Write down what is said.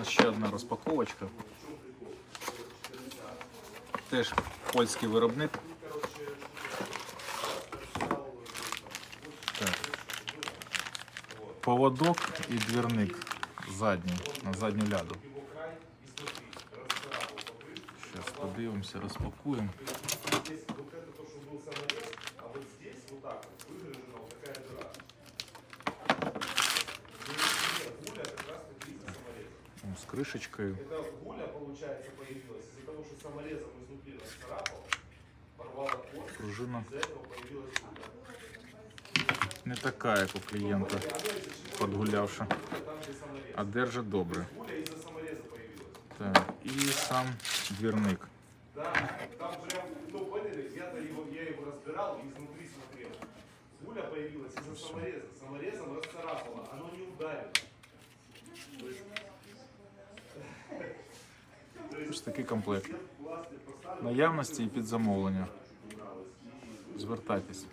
нас ще одна розпаковочка. Теж польський виробник. Так. Поводок і двірник задній, на задню ляду. Зараз подивимося, розпакуємо. М, З кришечкою. Это гуля, получается, появилась из-за того, что саморезом изнутри расцарапал, порвала кость, Пружина из-за этого появилась гуля. не така, як у клієнта, подгулявши. А держить добре. Гуля из-за самореза появилась. Так, і сам двірник. Да, там прям, ну поняли, я-то его, я его разбирал и изнутри смотрел. Гуля появилась из-за самореза. Саморезом расцарапала, оно Ось такий комплект. пластик поставил, Наявності і під замовлення. Звертайтесь.